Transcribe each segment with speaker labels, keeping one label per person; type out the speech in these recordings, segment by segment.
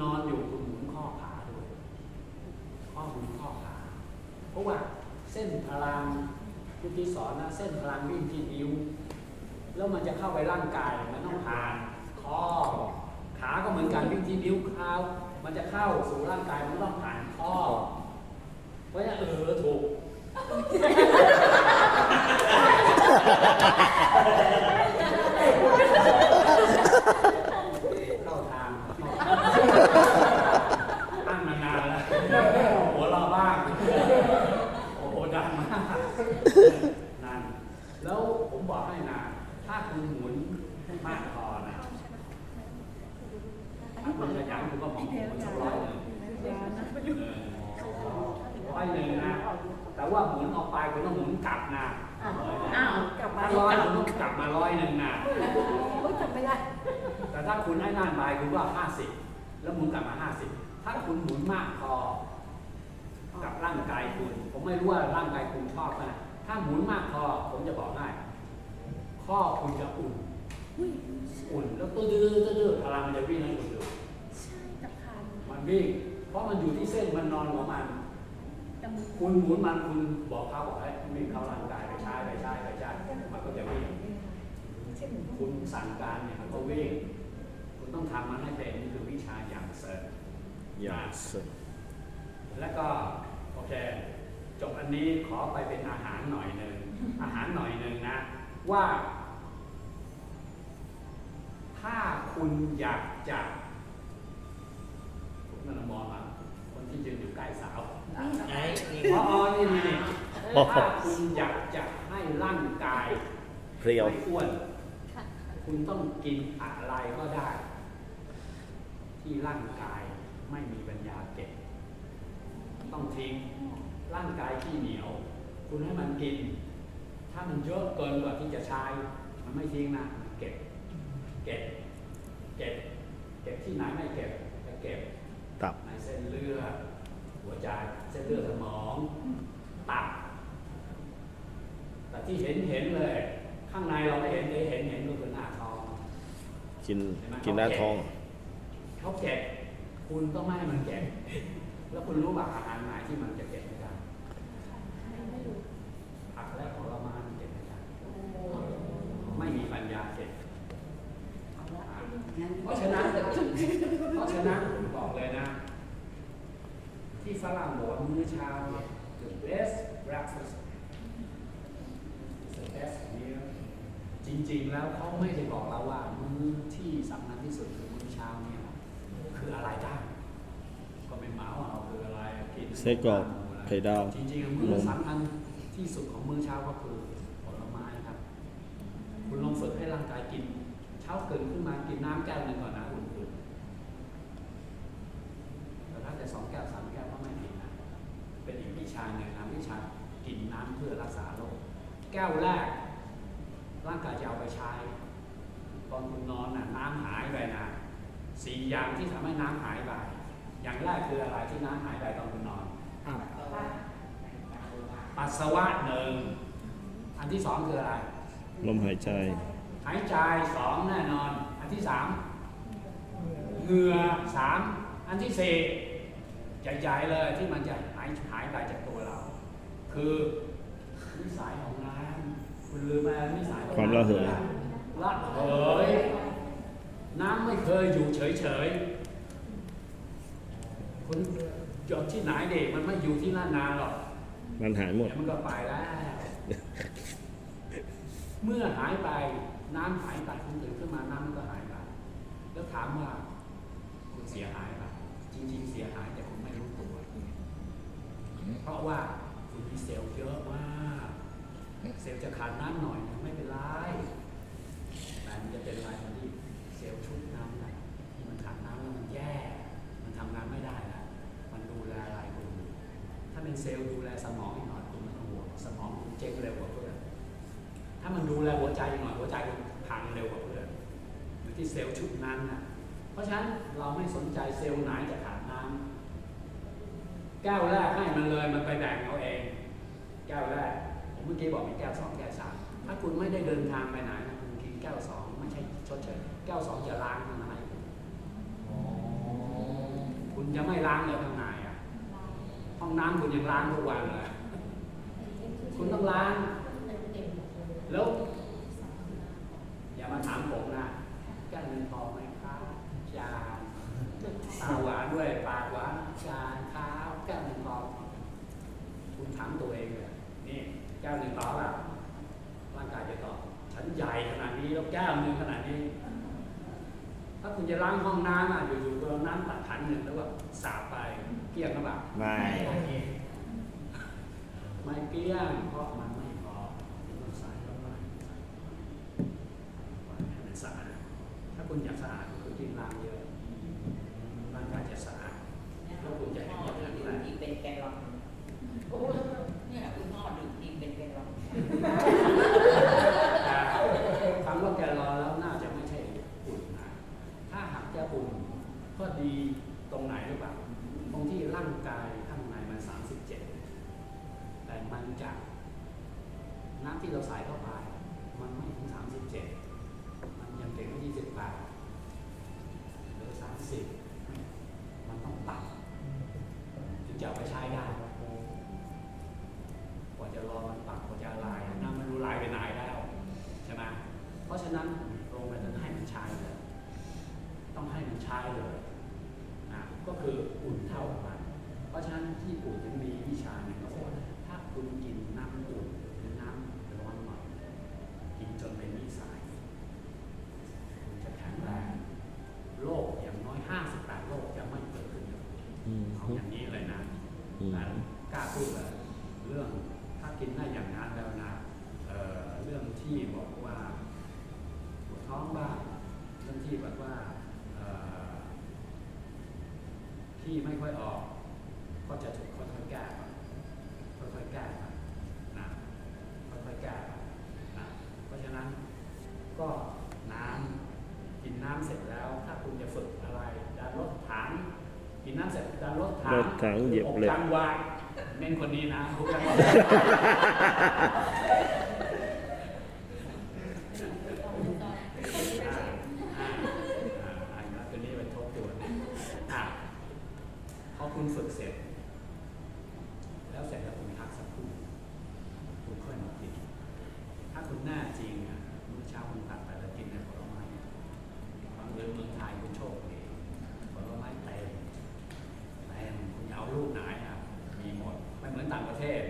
Speaker 1: นอนอยู่คุณหมุนข้อขาด้วยข้อหมุนข้อขาเพราะว่าเส้นพลังที่สอนนะเส้นพลังวิ่งที่นิ้ว แล้วมันจะเข้าไปร่างกายมันต้องผ่านข้อขาก็เหมือนกันวิ่งที่นิ้วเท้ามันจะเข้าสู่ร่างกายมันต้องผ่านข้อเพราะฉะนั้นเออถูก เข้าทางตั้งมานานแล้วหัวเราะบ้าง โอ้โหดังมากนั่น แล้วผมบอกให้นะ ถ้าคุณหมุนมากพอนะถ้าคุณขยันคุณก็มองหมุนสักร้อยหนึ่งร้อยหนึ่งนะ แต่ว่าหมุนออ กไปคุณต้องหมุนกลับนะ
Speaker 2: อ้าวกลับมา
Speaker 1: ถ้าร้อยคุณต้องกลับมาร้อยหนึ่งนะ
Speaker 2: โอ้ยจำไม่ได้
Speaker 1: แต่ถ้าคุณให้น่านบายคุณว่าห้าสิบแล้วหมุนกลับมาห้าสิบถ้าคุณหมุนมากพอกับร่างกายคุณ ผมไม่รู้ว่าร่างกายคุณชอบนะถ้าหมุนมากพอผมจะบอกได้ข้อคุณจะอุ่น
Speaker 2: อุ้ย
Speaker 1: อุ่นแล้วตื้อตื้อตื้อตื้อพลังมันจะวิ่งให้คุณดู
Speaker 2: ใช่กับคาน
Speaker 1: มันวิ่ง เพราะมันอยู่ที่เส้นมันนอนของมัน
Speaker 2: จมูก
Speaker 1: คุณหมุนมันคุณบอกเขาบอกให้วิ่งเข้าร่างกายไปใช้ไปใช้ไปใช้มันก็จะวิ่งคุณสั่งการเนี่ยมันก็วิ่งคุณต้องทำมันให้เป็นนี่คือวิชาอย่างเสริม
Speaker 3: อย่างสุด
Speaker 1: แล้วก็โอเคจบอันนี้ขอไปเป็นอาหารหน่อยหนึ่งอาหารหน่อยหนึ่งนะ ว่า ถ้าคุณอยากจะผมนั่นนะมองอะคนที่ยืนอยู่ใกล้สาว
Speaker 3: ไอ้นี่
Speaker 1: พอนี่นี่ถ้าคุณอยากจะให้ร่างกาย
Speaker 3: เพรียว
Speaker 1: ไม่อ้วน คุณต้องกินอะไรก็ได้ ที่ร่างกายไม่มีปัญญาเก็บ ต้องทิ้งร่างกายที่เหนียว คุณให้มันกิน ถ้ามันเยอะเกินกว่าที่จะใช้ มันไม่ทิ้งนะมันเก็บ เก็บ เก็บ เก็บที่ไหนไม่เก็บจะเก็บ
Speaker 3: ตับ
Speaker 1: ในเส้นเลือด หัวใจเส้นเลือดสมองตับแต่ที่เห็นเห็นเลย ข้างในเราไม่เห็นแต่เห็นเห็นก็คือหน้าท้อง
Speaker 3: กินกินหน้าท้อง
Speaker 1: เขาเก็บคุณต้องไม่ให้มันเก็บแล้วคุณรู้ว่าอาหารไหนที่มันจะเก็บไม่ได้
Speaker 2: ไม่รู้
Speaker 1: ผักและผลไม้มันเก็บไม่ได้ ไม่มีปัญญาเก็บ เพราะฉะนั้น เพราะฉะนั้นผมบอกเลยนะ ที่ฝรั่งบอกว่ามื้อเช้าเนี่ย the best breakfast is the best meal จริงๆ แล้วเขาไม่ได้บอกเราว่า มื้อที่สำคัญที่สุดคือมื้อเช้าเนี่ยคืออะไรได้ก็เป็นหมาว่าเอาคืออะไรกิน
Speaker 3: ไส้กรอกไข่ดาว
Speaker 1: จริงๆมื้อสำคัญที่สุดของมื้อเช้าก็คือผลไม้ครับ คุณลองฝึกให้ร่างกายกิน เช้าเกินขึ้นมากินน้ำแก้วหนึ่งก่อนนะอุ่นๆแต่ถ้าจะสองแก้วสามแก้วก็ไม่ผิดนะ เป็นอีกวิชาหนึ่งนะวิชากินน้ำเพื่อรักษาโรคแก้วแรก ร่างกายจะเอาไปใช้ ตอนคุณนอนน่ะน้ำหายไปนะสี่อย่างที่ทำให้น้ำหายไป อย่างแรกคืออะไรที่น้ำหายไปตอนคุณนอน ปัสสาวะหนึ่ง อันที่สองคืออะไร
Speaker 3: ลมหายใจ
Speaker 1: หายใจสองแน่นอน อันที่สามเหงื่อสาม อันที่สี่ใหญ่ๆเลยที่มันจะหายหายไปจากตัวเรา คือนิสัยของน้ำคุณลืมไปแล้วนิสัยของ
Speaker 3: ความระเหย
Speaker 1: ละเหยน้ำไม่เคยอยู่เฉยๆ คุณจบที่ไหนเด็กมันไม่อยู่ที่นั่นนานหรอก
Speaker 3: มันหายหมด
Speaker 1: เดี๋ยวมันก็ไปแล้ว เมื่อหายไปน้ำหายไปคุณตื่นขึ้นมาน้ำมันก็หายไปแล้วถามว่าคุณเสียหายไหมจริง ๆ เสียหายแต่คุณไม่รู้ตัวเพราะว่าคุณมีเซลล์เยอะมากเซลล์จะขาดน้ำหน่อยนึงไม่เป็นไรแต่มันจะเป็นไรตอนที่เซลล์ชุดน้ำน่ะที่มันขาดน้ำแล้วมันแย่ มันทำงานไม่ได้แล้วมันดูแลอะไรคุณอยู่ถ้า เป็นเซลล์ดูแลสมองอีกหน่อยคุณไม่ต้องห่วงสมองคุณเจ๊งเร็วกว่าเพื่อนถ้ามันดูแลหัวใจอีกหน่อยหัวใจคุณพังเร็วกว่าเพื่อนอยู่ที่เซลล์ชุดนั้นน่ะเพราะฉะนั้นเราไม่สนใจเซลล์ไหนจะขาดน้ำแก้วแรกให้มันเลยมันไปแบ่งเอาเอง แก้วแรกผมเมื่อกี้บอกมีแก้วสองแก้วสามถ้าคุณไม่ได้เดินทางไปไหนนะคุณกินแก้วสองไม่ใช่ชดเชยแก้วสองจะล้างมันให้คุณคุณจะไม่ล้างเลยข้างในอะ ห้องน้ำคุณยังล้างทุกวันเลยคุณต้องล้าง แล้ว อย่ามาถามผมนะแก้วเงินทอไหมครับจานตาหวานด้วยปากหวานจานข้าแก้วเงินทอคุณถามตัวเองเลยนี่แก้วหนึ่งตอบอะร่างกายจะตอบฉันใหญ่ขนาดนี้แล้วแก้วหนึ่งขนาดนี้ ถ้าคุณจะล้างห้องน้ำอะอยู่ๆก็เอาน้ำตัดขันหนึ่งแล้วก็สาดไปเกลี้ยงก็แบบ
Speaker 3: ไม่
Speaker 1: ไม่เกลี้ยงเพราะมันไม่พอต้องใส่เข้าไปให้มันสะอาดถ้าคุณอยากสะอาดคุณกินล้างเยอะร่างกายจะสะอาดแล้วคุณจะ
Speaker 4: ห
Speaker 1: เห็น
Speaker 4: ม้อ
Speaker 1: ความ
Speaker 4: ดื่
Speaker 1: เปลี่ยน
Speaker 4: ม
Speaker 1: แปลง
Speaker 4: ทีเป็นแกลลอนโอ้เนี่ยคุณหม้อดื่มทีเป็นแกลลอน
Speaker 1: แต่คำว่าแกลลอนแล้วน่าจะไม่ใช่อุ่นนะ ถ้าหากจะอุ่นก็ดีตรงไหนหรือเปล่า ตรงที่ร่างกายข้างในมัน 37 แต่มันจะน้ำที่เราใส่เข้าไป มันไม่ถึง 37 มันยังเก็บไว้28หรือ 30 มันต้องตัดถึง จะเอาไปใช้ได้กว่าจะรอมันปักกว่าจะลายน้ำมันรู้ลายไปไหนแล้วใช่ไหมเพราะฉะนั้นโรงเรียนต้องให้มันใช้เลยต้องให้มันใช้เลยนะก็คืออุ่นเท่ากันเพราะฉะนั้นที่อุ่นยังมีวิชาหนึ่งเขาบอกว่าถ้าคุณกินน้ำอุ่นำร้อนหน่อยกินจนเป็นนิสัยคุณจะแข็งแรงโรคอย่างน้อย 58โรคจะไม่เกิดขึ้นกับคุณ
Speaker 3: อืม
Speaker 1: เอาอย่างนี้เลยนะ
Speaker 3: อืม
Speaker 1: นะกล้าพูดเลยเรื่องถ้า กินได้อย่างนั้นแล้วนะเอ่อเรื่องที่บอกว่าปวดท้องบ้างเรื่องที่แบบว่าเอ่อที่ไม่ค่อยออกก็จะถูกค่อยๆแก้ไปค่อยๆแก้ไปนะค่อยๆแก้ไปนะเพราะฉะนั้นก็น้ำกินน้ำเสร็จแล้ว ถ้าคุณจะฝึกอะไรจะลดถังกินน้ำเสร็จจะลดถัง
Speaker 3: รถถังเหยียบเหล็ก
Speaker 1: อกกลางวาน เน้นคนนี้นะอกกลางวานอ่าอ่าอ่าอ่าแล้วตัวนี้เป็นทบทวนอะพอคุณฝึกเสร็จ แล้วเสร็จแล้วคุณพักสักครู่คุณค่อยมากิน ถ้าคุณแน่จริงอะมื้อเช้าคุณตัดไปแล้วกินในผลไม้บางเดือนเมืองไทยคุณโชคดีผลไม้เต็มเต็มคุณจะเอาลูกไหนอะ มีหมด ไม่เหมือนต่างประเทศ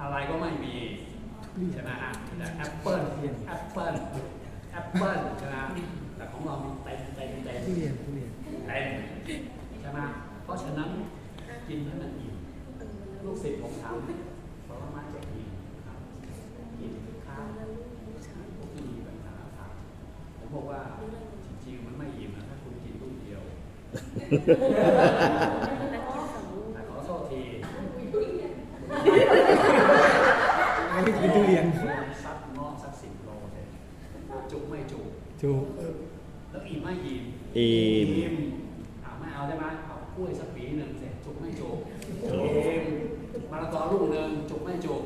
Speaker 1: อะไรก็ไม่มี ใช่ไหมฮะมีแต่แอปเปิ้ลแอปเปิ้ลแอปเปิ้ ลใช่ไหมแต่ของเรามีเต็มเต็มเต็ม
Speaker 5: ทุเรียนทุเรียน
Speaker 1: เต็มใช่ไหมเพราะฉะนั้นกินให้มันอิ่มลูกศิษย์ผมทำเพราะว่ามาจากกินครับกินข้าวพวกที่มีปัญหาทานผมบอกว่าจริงๆมันไม่อิ่มนะถ้าคุณกินลูกเดียว แต่ขอโทษที
Speaker 5: อันนี้กินทุเรียน
Speaker 1: ซักงอกสักสิบโลเลยจุกไม่จุก
Speaker 5: ถูก
Speaker 1: แล้วอิ่มไม่ อิ่ม
Speaker 3: อิ่ม
Speaker 1: อ่าไม่เอาใช่ไหมเอากล้วยสักปีหนึ่งเสร็จจุกไม่จุก
Speaker 3: โอ้
Speaker 1: อิ่มมะละกอลูกหนึ่งจุกไม่จุก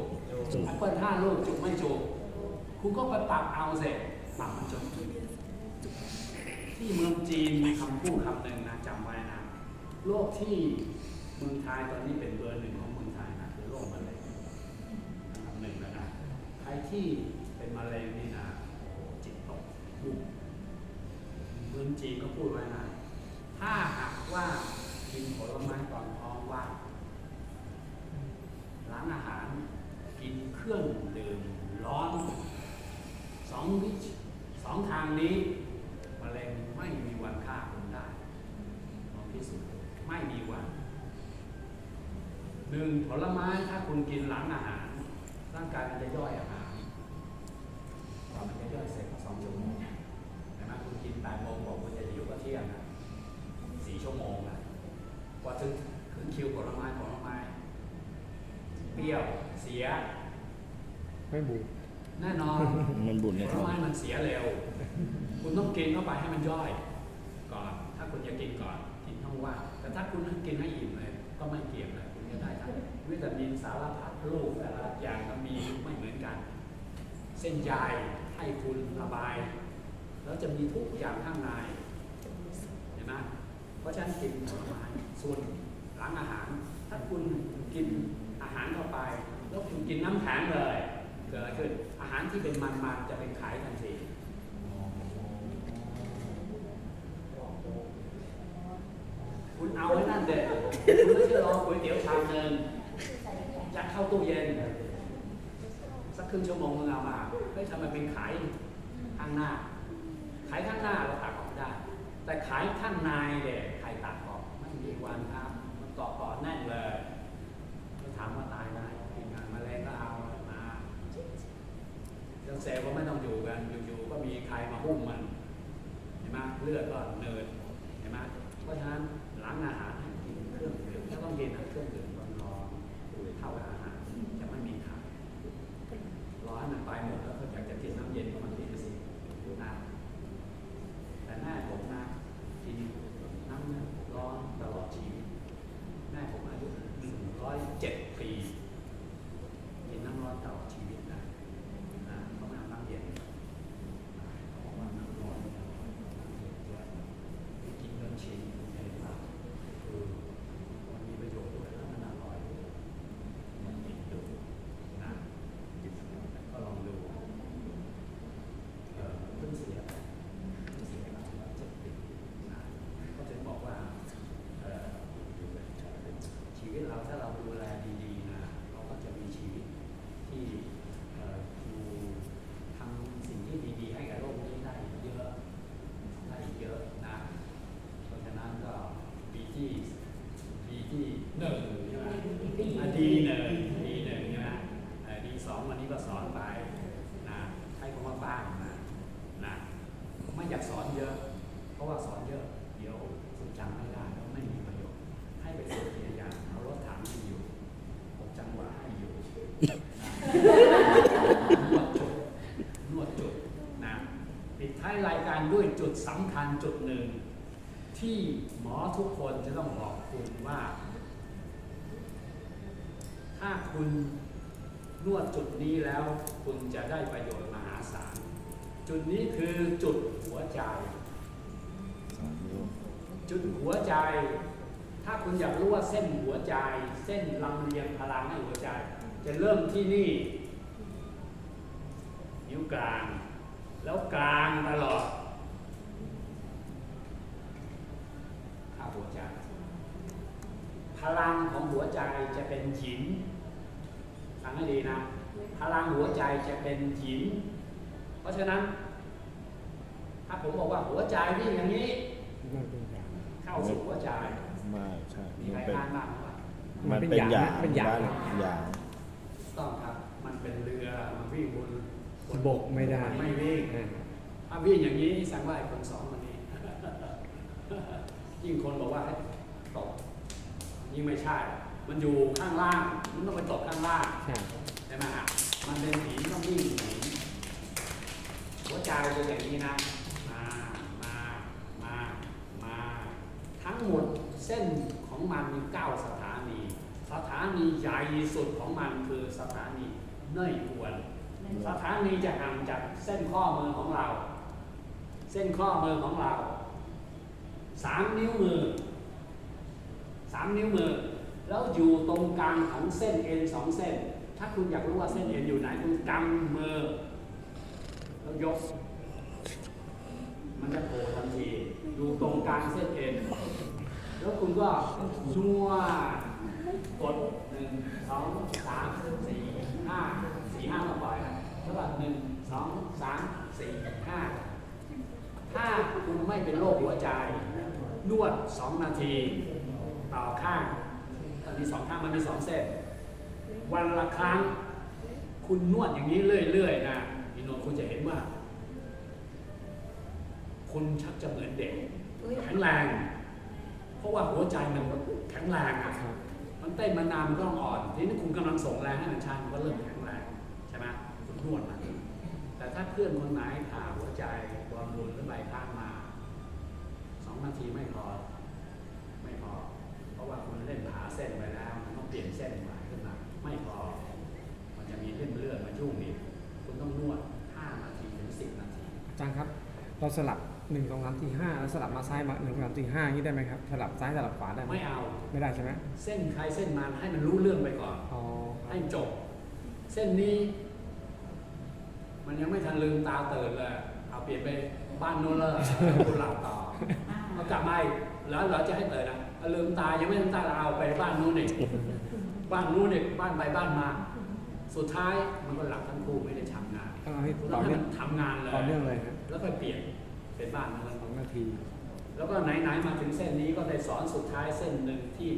Speaker 1: แอปเปิลห้าลูกจุกไม่จุกคุณก็ไปปรับเอาเสร็จปรับมันจนจุกที่เมืองจีนมีคำพูดคำหนึ่งนะจำไว้นะโรคที่เมืองไทยตอนนี้เป็นเบอร์หนึ่งของเมืองไทยนะคือโรคมะเร็งอันดับหนึ่งแล้วนะใครที่เป็นมะเร็งนี่นะโอ้โหจิตตกยุ่ง เมืองจีนก็พูดไว้นะถ้าหากว่ากินผลไม้ตอนท้องว่างร้านอาหารกินเครื่องดื่มร้อนสองวิชสองทางนี้มะเร็งไม่มีวันฆ่าคุณได้ลองพิสูจน์ไม่มีวันหนึ่งผลไม้ถ้าคุณกินหลังอาหาร ร่างกายมันจะย่อยอาหารกว่ามันจะย่อยเสร็จก็สองชั่วโมง ใช่ไหมคุณกินแปดโมงบอกคุณจะอยู่ก็เที่ยงนะสี่ชั่วโมงนะกว่าถึงถึงคิวผลไม้ผลไม้ เปรี้ยว เสีย
Speaker 5: ไม่บูด
Speaker 1: แน่นอน
Speaker 3: มันบุญ
Speaker 1: ผ
Speaker 3: เนี่ย
Speaker 1: ลไม้มันเสียเร็ว คุณต้องกินเข้าไปให้มันย่อย ก่อน ถ้าคุณจะกินก่อนกินท้องว่างแต่ถ้าคุณกินให้อิ่มเลย ก็ไม่เกี่ยงเลยคุณจะได้ทั้งวิตามินสารพัดรูปแต่ละอย่างก็มีไม่เหมือนกัน เส้นใยให้คุณระบาย แล้วจะมีทุกอย่างข้างในเห็นไหมเพราะฉะนั้นกินผลไม้ส่วนหลังอาหาร ถ้าคุณกินอาหารเข้าไป แล้วคุณกินน้ำแข็งเลย เกิดอะไรขึ้น อาหารที่เป็นมันๆจะเป็นไขทันทีคุณเอาไว้นั่นเด็ดคุณไม่ใช่รอก๋วยเตี๋ยวชามหนึ่งจะเข้าตู้เย็น สักครึ่งชั่วโมงมึงเอามาเฮ้ยทำไมเป็นขายข้างหน้า ขายข้างหน้าเราตักออกได้ แต่ขายข้างในเนี่ยใครตักออกไม่มีวันครับ มันเกาะเกาะแน่นเลยก็ถามว่าตายไหมกินงานแมลงก็เอามา เซลล์ก็ไม่ต้องอยู่กัน อยู่ๆก็มีใครมาหุ้มมันเห็นไหมเลือดก็เนินเห็นไหมเพราะฉะนั้นหลังอาหารให้กินเครื่องดื่มถ้าต้องกินเครื่องดื่มร้อนๆเท่ากับอาหารจะไม่มีขาดร้อนมันไปหมดแล้วก็อยากจะกินน้ำเย็นก็มันกินไปสินะแต่แม่ผมนะกินน้ำร้อนตลอดชีวิตแม่ผมอายุหนึ่งร้อยเจ็ดปีกินน้ำร้อนตลอดชีวิตนะนะเขาไม่เอาน้ำเย็น บอกว่าน้ำร้อนเนี่ยเยอะๆกินเรื่องชินเห็นป่ะคือมันมีประโยชน์ด้วยแล้วมันอร่อยมันกินดูนะก็ลองดูเออเพิ่งเสียไปเพิ่งเสียไปแล้วเจ็ดปีนะก็ถึงบอกว่าเออชีวิตเราถ้าเราดูแลดีๆนะเราก็จะมีชีวิตที่เอ่ออยู่ ทำสิ่งที่ดีๆ ให้กับโลกนี้ได้เยอะ ได้เยอะนะ เพราะฉะนั้นก็ปีที่ปีที่หนึ่งใช่ไหมอะดีหนึ่งดีหนึ่งใช่ไหมเอ่อดีสองวันนี้ก็สอนไปนะให้เขามาบ้างนะนะไม่อยากสอนเยอะ เพราะว่าสอนเยอะ เดี๋ยวคุณจำไม่ได้แล้วไม่มีประโยชน์ ให้ไปฝึกทีละอย่างเอารถถังให้อยู่ผมจังหวะให้อยู่นะนวดจุด นวดจุดนะปิดท้ายรายการด้วยจุดสำคัญจุดหนึ่ง ที่หมอ ทุกคนจะต้องบอกคุณว่า ถ้าคุณนวดจุดนี้แล้วคุณจะได้ประโยชน์มหาศาล จุดนี้คือจุดหัวใจ จุดหัวใจ ถ้าคุณอยากรู้ว่าเส้นหัวใจ เส้นลำเลียงพลังให้หัวใจ จะเริ่มที่นี่นิ้วกลาง แล้วกลางตลอดข้า หัวใจ พลังของหัวใจจะเป็นหินฟังให้ดีนะ พลังหัวใจจะเป็นหิน เพราะฉะนั้น ถ้าผมบอกว่าหัวใจนี่อย่างนี้
Speaker 5: มันเป็นอย่าง
Speaker 1: เข้าสู่หัวใจ
Speaker 3: ไม่ใช่
Speaker 1: มี
Speaker 3: มั
Speaker 1: ใคร
Speaker 3: นเป็น
Speaker 1: อ่านบ้างไหม
Speaker 3: มันเป็นหยาง
Speaker 5: เป็นหยาง
Speaker 3: บ้านหยาง
Speaker 1: ต้องครับ มันเป็นเรือมันวิ่งบนบน
Speaker 5: บกไม่ได้
Speaker 1: ไม่วิ่ง
Speaker 5: อ่า
Speaker 1: ถ้าวิ่งอย่างนี้แสดงว่าไอ้คนสอนวันนี้ ยิ่งคนบอกว่าให้ตกยิ่งไม่ใช่ มันอยู่ข้างล่าง มันต้องไปตกข้างล่าง
Speaker 5: ใช่
Speaker 1: ใช่ไหมฮะมันเป็นหินต้องวิ่งหินหัวใจเป็นอย่างนี้นะมามามามาทั้งหมดเส้นของมันมีเก้าสถานี สถานีใหญ่สุดของมันคือสถานีเน่ยกวน สถานีจะห่างจากเส้นข้อมือของเรา เส้นข้อมือของเรา สามนิ้วมือสามนิ้วมือ แล้วอยู่ตรงกลางของเส้นเอ็นสองเส้น ถ้าคุณอยากรู้ว่าเส้นเอ็นอยู่ไหนคุณกำมือแล้วยก มันจะโผล่ทันทีอยู่ตรงกลางเส้นเอ็นแล้วคุณก็ชัวกดหนึ่งสองสามสี่ห้าสี่ห้ามาปล่อยนะแล้วก็หนึ่งสองสามสี่ห้า ถ้าคุณไม่เป็นโรคหัวใจ นวดสองนาทีต่อข้างมันมีสองข้างมันมีสองเส้น วันละครั้ง คุณนวดอย่างนี้เรื่อยๆนะพี่นนท์คุณจะเห็นว่า คุณชักจะเหมือนเด็กแข็งแรง เพราะว่าหัวใจมันแข็งแรงอะ
Speaker 5: ครับ
Speaker 1: มันเต้นมานานมันก็ต้องอ่อน ทีนี้คุณกำลังส่งแรงให้มันชันมันก็เริ่มแข็งแรงใช่ไหมคุณนวดมัน แต่ถ้าเพื่อนคนไหนผ่าหัวใจความรุนหรือใบพัดมาสองนาทีไม่พอ ไม่พอ เพราะว่าคุณเล่นผ่าเส้นไปแล้วมันต้องเปลี่ยนเส้นใหม่ขึ้นมาไม่พอ มันจะมีเส้นเลือดมายุ่งอีกคุณต้องนวด5นาทีถึง10 นาที
Speaker 5: อาจารย์ครับ เราสลับหนึ่งสองสามสี่ห้าแล้วสลับมาซ้ายมาหนึ่งสองสามสี่ห้าอย่างนี้ได้ไหมครับสลับซ้ายสลับขวาได้ไหม
Speaker 1: ไม่เอา
Speaker 5: ไม่ได้ใช่ไหม
Speaker 1: เส้นใครเส้นมันให้มันรู้เรื่องไปก่อน
Speaker 5: อ๋อ
Speaker 1: ให้จบ เส้นนี้ มันยังไม่ทันลืมตาตื่นเลย เอาเปลี่ยนไปบ้านนู้นเลยคุณหลับต่อเอากลับมาอีกแล้วเราจะให้ตื่นนะเอาลืมตายังไม่ลืมตาเราเอาไปบ้านนู้นนี่บ้านนู้นนี่บ้านไปบ้านมา สุดท้ายมันก็หลับทั้งคู่ไม่ได้ทำงาน
Speaker 5: ต้องเอาให้
Speaker 1: คุณ
Speaker 5: ต่
Speaker 1: ต้
Speaker 5: อ
Speaker 1: องให้
Speaker 5: เนื่อ
Speaker 1: มั
Speaker 5: ง
Speaker 1: นทำงานเลย
Speaker 5: ต่อเนื่องเลยครับ
Speaker 1: แล้วก็เปลี่ยนเป็นบ้านนู้น
Speaker 5: สองนาที
Speaker 1: แล้วก็ไหนๆมาถึงเส้นนี้ก็ได้สอนสุดท้ายเส้นหนึ่งที่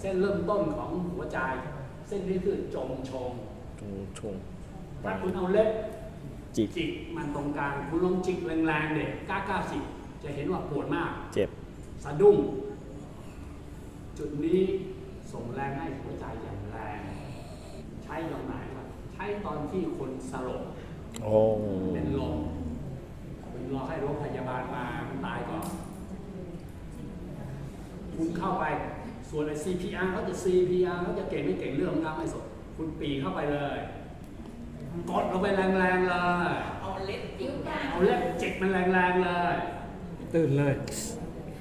Speaker 1: เส้นเริ่มต้นของหัวใจ เส้นนี้คือจงชง
Speaker 3: ชงชง
Speaker 1: ถ้าคุณเอาเล็บ
Speaker 3: จิก
Speaker 1: จิกมันตรงกลางคุณลองจิกแรงๆเด็กกล้ากล้าจิกจะเห็นว่าปวดมาก
Speaker 3: เจ็บ
Speaker 1: สะดุ้ง จุดนี้ส่งแรงให้หัวใจอย่างแรง ใช้ตรงไหนครับใช้ตอนที่คนสลบ
Speaker 3: โอ้
Speaker 1: เป็นลมคุณรอให้รถพยาบาลมามันตายก่อน คุณเข้าไปส่วนไอ้ CPR เขาจะ CPR เขาจะเก่งไม่เก่งเรื่องของเขาไม่สนคุณปีเข้าไปเลย กดลงไปแรงๆเลย
Speaker 4: เอาเล็บจิ้มได้
Speaker 1: เอาเล็บจิกมันแรงๆเลย
Speaker 5: ตื่นเลย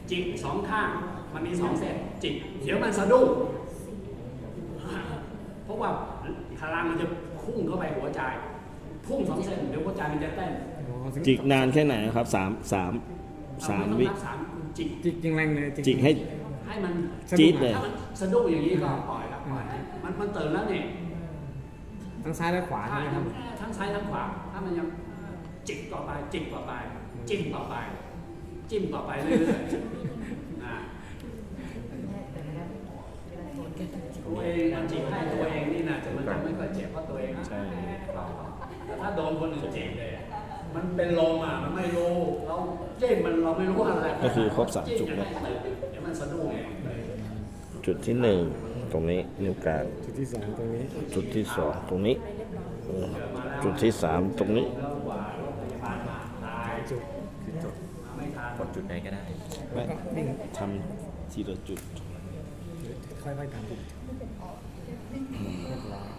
Speaker 1: จิกสองข้าง มันมีสองเส้นจิก เดี๋ยวมันสะดุ้งเพราะว่าพลังมันจะพุ่งเข้าไปหัวใจ พุ่งสองเส้นเดี๋ยวหัวใจมันจะเต้น
Speaker 5: อ๋อถึง
Speaker 3: จิกนานแค่ไหนครับสามสามสาม
Speaker 1: เรไต้อง
Speaker 3: วิ
Speaker 1: นับสามคุณจิก
Speaker 5: จิกจริงแรงเลย
Speaker 3: จิกให้
Speaker 1: ให้มัน
Speaker 3: จี๊ดเลย
Speaker 1: ถ้ามันสะดุ้งอย่างนี้ก็ปล่อยครับปล่อยมันมันตื่นแล้วเนี่ย
Speaker 5: ทั้งซ้ายและขวา
Speaker 1: ถ้า
Speaker 5: ใช่ไหมครับ
Speaker 1: ทั้งซ้ายทั้งขวา ถ้ามันยังจิกต่อไปจิกต่อไป จิ้มต่อไป จิ้มต่อไปเรื่อยๆนะตัวเองมันจิกให้ตัวเองนี่นะจะมันจะไม่ค่อยเจ็บเพราะตัวเอง
Speaker 3: ใช่
Speaker 1: แต่ถ้าโดนคนอื่นเจ็บเลย มันเป็นลมอะมันไม่รู้เราจิ้มมันเราไม่รู้อะไร
Speaker 3: ก็คือครบสามจุด
Speaker 1: แล้
Speaker 3: แล้วว
Speaker 1: เดี๋ยวมันสะดุ้งเอง
Speaker 3: จุดที่หนึ่งตรงนี้นิ้วกลาง
Speaker 5: จุดที่สองตรงนี้
Speaker 3: จุดที่สองตรงนี้เออจุดที่สามตรงนี้
Speaker 1: แล้วกว่ารถพยาบาลมาตาย
Speaker 5: จุด
Speaker 1: มาไม่ทัน
Speaker 6: กดจุดไหนก็ได้
Speaker 3: ไม่ทำทีละจุด
Speaker 5: ค่อยๆทำจุดเรียบร้อย